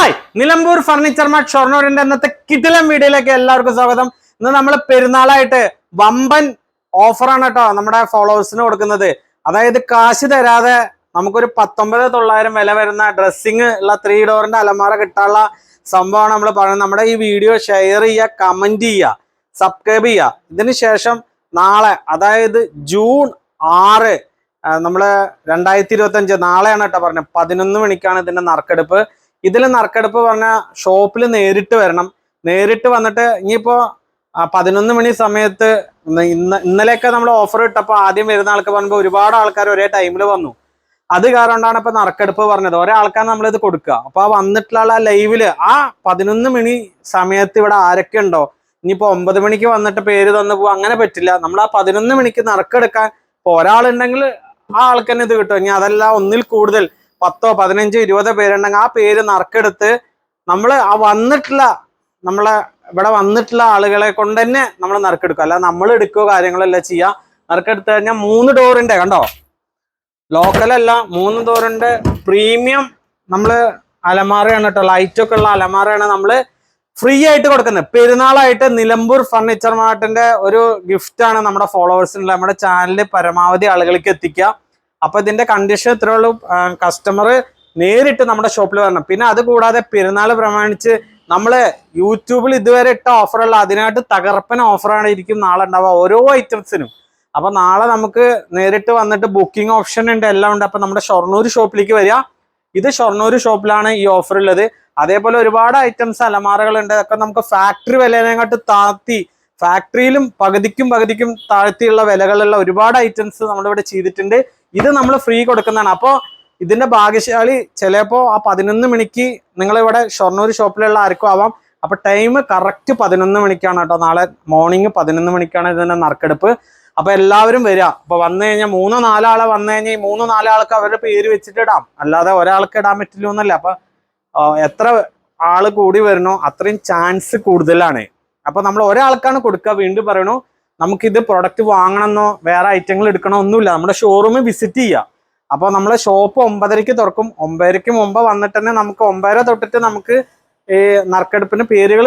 Hi Nilambur furniture mart ഷൊർണൂരിന്റെ ഇന്നത്തെ കിടിലം വീഡിയോയിലേക്ക് എല്ലാവർക്കും സ്വാഗതം. ഇന്ന് നമ്മൾ പെരുന്നാളായിട്ട് വമ്പൻ ഓഫറാണ് കേട്ടോ നമ്മുടെ ഫോളോവേഴ്സിന് കൊടുക്കുന്നത്. അതായത് കാശ് തരാതെ നമുക്കൊരു പത്തൊമ്പത് തൊള്ളായിരം വില വരുന്ന ഡ്രസ്സിങ് ഉള്ള ത്രീ ഡോറിന്റെ അലമാര കിട്ടാനുള്ള സംഭവമാണ് നമ്മൾ പറയുന്നത്. നമ്മുടെ ഈ വീഡിയോ ഷെയർ ചെയ്യുക കമന്റ് ചെയ്യുക സബ്സ്ക്രൈബ് ചെയ്യുക. ഇതിന് ശേഷം നാളെ അതായത് ജൂൺ ആറ് നമ്മൾ രണ്ടായിരത്തി ഇരുപത്തി അഞ്ച് നാളെയാണ് കേട്ടോ പറഞ്ഞത്. പതിനൊന്ന് മണിക്കാണ് ഇതിന്റെ നറുക്കെടുപ്പ്. ഇതിൽ നറുക്കെടുപ്പ് പറഞ്ഞാൽ ഷോപ്പിൽ നേരിട്ട് വരണം. നേരിട്ട് വന്നിട്ട് ഇനിയിപ്പോ ആ, പതിനൊന്ന് മണി സമയത്ത് ഇന്ന് ഇന്ന് ഇന്നലെയൊക്കെ നമ്മൾ ഓഫർ ഇട്ടപ്പോൾ ആദ്യം വരുന്ന ആൾക്ക് പറയുമ്പോൾ ഒരുപാട് ആൾക്കാർ ഒരേ ടൈമിൽ വന്നു. അത് കാരണം കൊണ്ടാണ് ഇപ്പൊ നറുക്കെടുപ്പ് പറഞ്ഞത്. ഒരാൾക്കാണ് നമ്മളിത് കൊടുക്കുക. അപ്പൊ ആ വന്നിട്ടുള്ള ലൈവിൽ ആ പതിനൊന്ന് മണി സമയത്ത് ഇവിടെ ആരൊക്കെ ഉണ്ടോ? ഇനിയിപ്പോ ഒമ്പത് മണിക്ക് വന്നിട്ട് പേര് തന്നു പോകും അങ്ങനെ പറ്റില്ല. നമ്മൾ ആ പതിനൊന്ന് മണിക്ക് നറുക്കെടുക്കാൻ ഇപ്പൊ ഒരാളുണ്ടെങ്കിൽ ആ ആൾക്ക് തന്നെ ഇത് കിട്ടും. ഇനി അതല്ല ഒന്നിൽ കൂടുതൽ പത്തോ പതിനഞ്ചോ ഇരുപതോ പേരുണ്ടെങ്കിൽ ആ പേര് നറുക്കെടുത്ത് നമ്മൾ ആ വന്നിട്ടുള്ള നമ്മളെ ഇവിടെ വന്നിട്ടുള്ള ആളുകളെ കൊണ്ട് തന്നെ നമ്മൾ നറുക്കെടുക്കുക അല്ല നമ്മൾ എടുക്കുകയോ കാര്യങ്ങളെല്ലാം ചെയ്യുക നറുക്കെടുത്ത് കഴിഞ്ഞാൽ മൂന്ന് ഡോറുണ്ട് കണ്ടോ? ലോക്കലല്ല മൂന്ന് ഡോറുണ്ട് പ്രീമിയം നമ്മൾ അലമാറയാണ് കേട്ടോ. ലൈറ്റ് ഒക്കെ ഉള്ള അലമാറയാണ് നമ്മൾ ഫ്രീ ആയിട്ട് കൊടുക്കുന്നത്. പെരുന്നാളായിട്ട് നിലമ്പൂർ ഫർണിച്ചർ മാർട്ടിന്റെ ഒരു ഗിഫ്റ്റ് ആണ് നമ്മുടെ ഫോളോവേഴ്സിനുള്ള നമ്മുടെ ചാനലിൽ പരമാവധി ആളുകൾക്ക് എത്തിക്കുക. അപ്പൊ ഇതിന്റെ കണ്ടീഷൻ ഇത്രേ ഉള്ളൂ. കസ്റ്റമർ നേരിട്ട് നമ്മുടെ ഷോപ്പിൽ വരണം. പിന്നെ അത് കൂടാതെ പെരുന്നാൾ പ്രമാണിച്ച് നമ്മൾ യൂട്യൂബിൽ ഇതുവരെ ഇട്ട ഓഫറുള്ള അതിനായിട്ട് തകർപ്പൻ ഓഫറാണ് ഇരിക്കും നാളെ ഉണ്ടാവുക. ഓരോ ഐറ്റംസിനും അപ്പൊ നാളെ നമുക്ക് നേരിട്ട് വന്നിട്ട് ബുക്കിംഗ് ഓപ്ഷൻ ഉണ്ട് എല്ലാം ഉണ്ട്. അപ്പൊ നമ്മുടെ ഷൊർണൂർ ഷോപ്പിലേക്ക് വരിക. ഇത് ഷൊർണൂർ ഷോപ്പിലാണ് ഈ ഓഫർ ഉള്ളത്. അതേപോലെ ഒരുപാട് ഐറ്റംസ് അലമാറകളുണ്ട് അതൊക്കെ നമുക്ക് ഫാക്ടറി വിലനെക്കാട്ട് താത്തി ഫാക്ടറിയിലും പകുതിക്കും പകുതിക്കും താഴ്ത്തിയുള്ള വിലകളുള്ള ഒരുപാട് ഐറ്റംസ് നമ്മളിവിടെ ചെയ്തിട്ടുണ്ട്. ഇത് നമ്മൾ ഫ്രീ കൊടുക്കുന്നതാണ്. അപ്പോൾ ഇതിന്റെ ഭാഗ്യശാലി ചിലപ്പോൾ ആ പതിനൊന്ന് മണിക്ക് നിങ്ങളിവിടെ ഷൊർണൂർ ഷോപ്പിലുള്ള ആർക്കും ആവാം. അപ്പൊ ടൈം കറക്റ്റ് പതിനൊന്ന് മണിക്കാണ് കേട്ടോ. നാളെ മോർണിംഗ് പതിനൊന്ന് മണിക്കാണ് ഇതിന്റെ നറുക്കെടുപ്പ്. അപ്പൊ എല്ലാവരും വരിക അപ്പൊ വന്നു കഴിഞ്ഞാൽ മൂന്നോ നാലാളെ വന്നു കഴിഞ്ഞാൽ ഈ മൂന്നോ നാലാൾക്ക് അവരുടെ പേര് വെച്ചിട്ട് ഇടാം. അല്ലാതെ ഒരാൾക്ക് ഇടാൻ പറ്റില്ല എന്നല്ല. അപ്പൊ എത്ര ആൾ കൂടി വരണോ അത്രയും ചാൻസ് കൂടുതലാണ്. അപ്പൊ നമ്മൾ ഒരാൾക്കാണ് കൊടുക്കുക വീണ്ടും പറയണു നമുക്കിത് പ്രൊഡക്റ്റ് വാങ്ങണമെന്നോ വേറെ ഐറ്റങ്ങൾ എടുക്കണോ ഒന്നുമില്ല നമ്മുടെ ഷോറൂം വിസിറ്റ് ചെയ്യുക അപ്പോൾ നമ്മളെ ഷോപ്പ് ഒമ്പതരയ്ക്ക് തുറക്കും. ഒമ്പതരയ്ക്ക് മുമ്പ് വന്നിട്ട് തന്നെ നമുക്ക് ഒമ്പതര തൊട്ടിട്ട് നമുക്ക് ഈ നറുക്കെടുപ്പിന് പേരുകൾ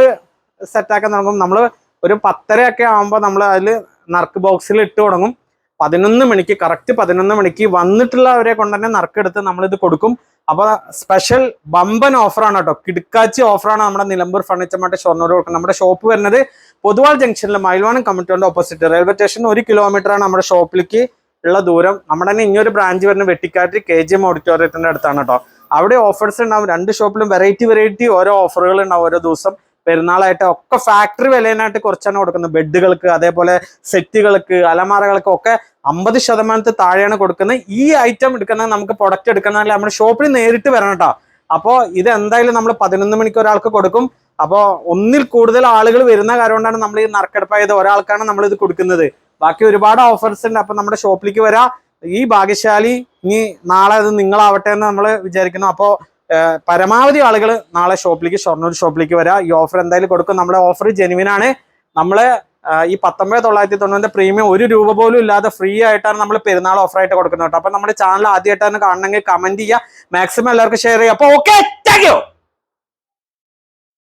സെറ്റാക്കാൻ തുടങ്ങും. നമ്മൾ ഒരു പത്തരയൊക്കെ ആകുമ്പോൾ നമ്മൾ അതിൽ നറുക്ക് ബോക്സിൽ ഇട്ട് തുടങ്ങും. പതിനൊന്ന് മണിക്ക് കറക്റ്റ് പതിനൊന്ന് മണിക്ക് വന്നിട്ടുള്ളവരെ കൊണ്ട് തന്നെ നറുക്കെടുത്ത് നമ്മളിത് കൊടുക്കും. അപ്പൊ സ്പെഷ്യൽ ബമ്പൻ ഓഫറാണ് കേട്ടോ. കിടുക്കാച്ചി ഓഫറാണ് നമ്മുടെ നിലമ്പൂർ ഫർണിച്ചർ മാർട്ട് ഷൊർണൂർ നമ്മുടെ ഷോപ്പ് വരുന്നത്. പൊതുവാൾ ജംഗ്ഷനിൽ മയിൽവാണം കമ്മിറ്റിയുടെ ഓപ്പോസിറ്റ് റെയിൽവേ സ്റ്റേഷൻ ഒരു കിലോമീറ്റർ ആണ് നമ്മുടെ ഷോപ്പിലേക്ക് ഉള്ള ദൂരം. നമ്മുടെ തന്നെ ഇനിയൊരു ബ്രാഞ്ച് വരുന്ന വെട്ടിക്കാറ്റ് കെ ജി എം ഓഡിറ്റോറിയത്തിന്റെ അടുത്താണ് കേട്ടോ. അവിടെ ഓഫേഴ്സ് ഉണ്ടാവും രണ്ട് ഷോപ്പിലും വെറൈറ്റി വെറൈറ്റി ഓരോ ഓഫറുകൾ ഉണ്ടാവും ഓരോ ദിവസം. പെരുന്നാളായിട്ട് ഒക്കെ ഫാക്ടറി വിലയിനായിട്ട് കുറച്ചാണ് കൊടുക്കുന്നത് ബെഡുകൾക്ക് അതേപോലെ സെറ്റുകൾക്ക് അലമാറകൾക്ക് ഒക്കെ അമ്പത് ശതമാനത്തിൽ താഴെയാണ് കൊടുക്കുന്നത്. ഈ ഐറ്റം എടുക്കുന്നത് നമുക്ക് പ്രൊഡക്റ്റ് എടുക്കുന്നതല്ല നമ്മുടെ ഷോപ്പിൽ നേരിട്ട് വരണം കേട്ടോ. അപ്പോൾ ഇത് എന്തായാലും നമ്മൾ പതിനൊന്ന് മണിക്ക് ഒരാൾക്ക് കൊടുക്കും. അപ്പോൾ ഒന്നിൽ കൂടുതൽ ആളുകൾ വരുന്ന കാര്യം കൊണ്ടാണ് നമ്മൾ ഈ നറുക്കെടുപ്പായത്. ഒരാൾക്കാണ് നമ്മൾ ഇത് കൊടുക്കുന്നത്. ബാക്കി ഒരുപാട് ഓഫേഴ്സ് ഉണ്ട്. അപ്പം നമ്മുടെ ഷോപ്പിലേക്ക് വരാം. ഈ ഭാഗ്യശാലി ഇനി നാളെ അത് നിങ്ങളാവട്ടെ എന്ന് നമ്മൾ വിചാരിക്കുന്നു. അപ്പോൾ പരമാവധി ആളുകൾ നാളെ ഷോപ്പിലേക്ക് ഷൊർണൂർ ഷോപ്പിലേക്ക് വരാം. ഈ ഓഫർ എന്തായാലും കൊടുക്കും. നമ്മുടെ ഓഫർ ജെനുവിൻ ആണ്. നമ്മൾ ഈ പത്തൊമ്പത് തൊള്ളായിരത്തി തൊണ്ണൂറിന്റെ പ്രീമിയം ഒരു രൂപ പോലും ഇല്ലാതെ ഫ്രീ ആയിട്ടാണ് നമ്മൾ പെരുന്നാൾ ഓഫർ ആയിട്ട് കൊടുക്കുന്നത് കേട്ടോ. അപ്പൊ നമ്മുടെ ചാനൽ ആദ്യമായിട്ടാണ് കാണണമെങ്കിൽ കമന്റ് ചെയ്യുക. മാക്സിമം എല്ലാവർക്കും ഷെയർ ചെയ്യുക. അപ്പൊ ഓക്കെ താങ്ക്